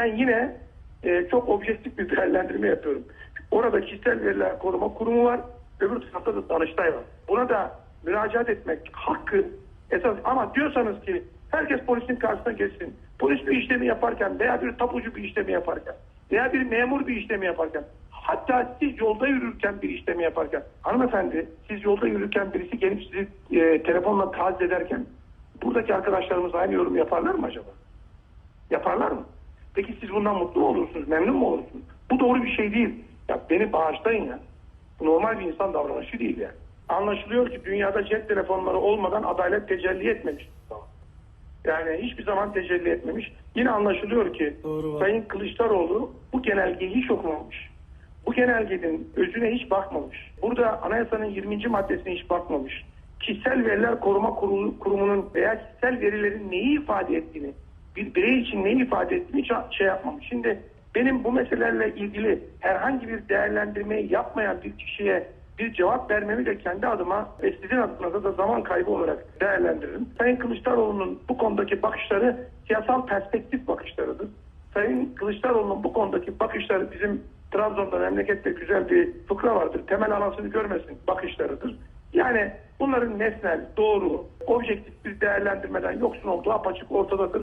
ben yine e, çok objektif bir değerlendirme yapıyorum. Orada kişisel veriler koruma kurumu var. Öbür tarafta da Danıştay var. Buna da müracaat etmek hakkı esas ama diyorsanız ki herkes polisin karşısına geçsin. Polis bir işlemi yaparken veya bir tapucu bir işlemi yaparken veya bir memur bir işlemi yaparken hatta siz yolda yürürken bir işlemi yaparken hanımefendi siz yolda yürürken birisi gelip sizi e, telefonla taciz ederken buradaki arkadaşlarımız aynı yorum yaparlar mı acaba? Yaparlar mı? Peki siz bundan mutlu mu olursunuz? Memnun mu olursunuz? Bu doğru bir şey değil. Ya beni bağışlayın ya. Bu normal bir insan davranışı değil yani. Anlaşılıyor ki dünyada cep telefonları olmadan adalet tecelli etmemiş. Yani hiçbir zaman tecelli etmemiş. Yine anlaşılıyor ki Doğru var. Sayın Kılıçdaroğlu bu genelgeyi hiç okumamış. Bu genelgenin özüne hiç bakmamış. Burada anayasanın 20. maddesine hiç bakmamış. Kişisel Veriler Koruma Kurulu- Kurumu'nun veya kişisel verilerin neyi ifade ettiğini, bir birey için neyi ifade ettiğini şey yapmamış. Şimdi benim bu meselelerle ilgili herhangi bir değerlendirmeyi yapmayan bir kişiye bir cevap vermemi de kendi adıma ve sizin adınıza da zaman kaybı olarak değerlendiririm. Sayın Kılıçdaroğlu'nun bu konudaki bakışları siyasal perspektif bakışlarıdır. Sayın Kılıçdaroğlu'nun bu konudaki bakışları bizim Trabzon'da memlekette güzel bir fıkra vardır. Temel anasını görmesin bakışlarıdır. Yani bunların nesnel, doğru, objektif bir değerlendirmeden yoksun olduğu apaçık ortadadır.